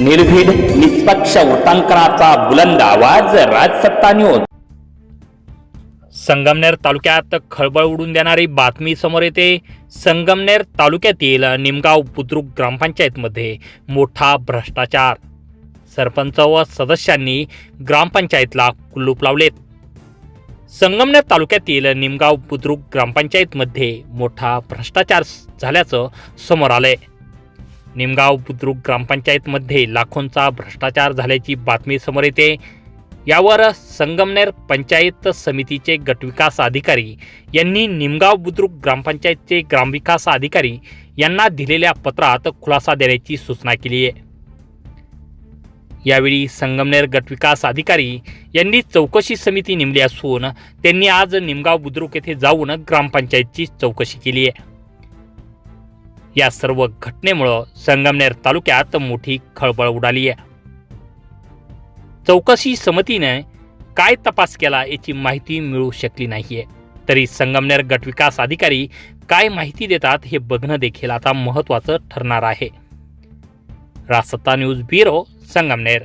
निर्भीड निष्पक्ष वृत्तांकनाचा बुलंद आवाज राजसत्ता न्यूज संगमनेर तालुक्यात खळबळ उडून देणारी बातमी समोर येते. संगमनेर तालुक्यातील निमगाव बुद्रुक ग्रामपंचायतमध्ये मोठा भ्रष्टाचार. सरपंच व सदस्यांनी ग्रामपंचायतला कुलूप लावलेत. संगमनेर तालुक्यातील निमगाव बुद्रुक ग्रामपंचायतमध्ये मोठा भ्रष्टाचार झाल्याचं समोर आलंय. निमगाव बुद्रुक ग्रामपंचायतमध्ये लाखोंचा भ्रष्टाचार झाल्याची बातमी समोर येते. यावर संगमनेर पंचायत समितीचे गटविकास अधिकारी यांनी निमगाव बुद्रुक ग्रामपंचायतचे ग्रामविकास अधिकारी यांना दिलेल्या पत्रात खुलासा देण्याची सूचना केली आहे. यावेळी संगमनेर गटविकास अधिकारी यांनी चौकशी समिती नेमली असून त्यांनी आज निमगाव बुद्रुक येथे जाऊन ग्रामपंचायतची चौकशी केली आहे. या सर्व घटनेमुळं संगमनेर तालुक्यात मोठी खळबळ उडाली आहे. चौकशी समितीने काय तपास केला याची माहिती मिळू शकली नाहीये. तरी संगमनेर गटविकास अधिकारी काय माहिती देतात हे बघणं देखील आता महत्वाचं ठरणार आहे. रासत्ता न्यूज ब्युरो संगमनेर.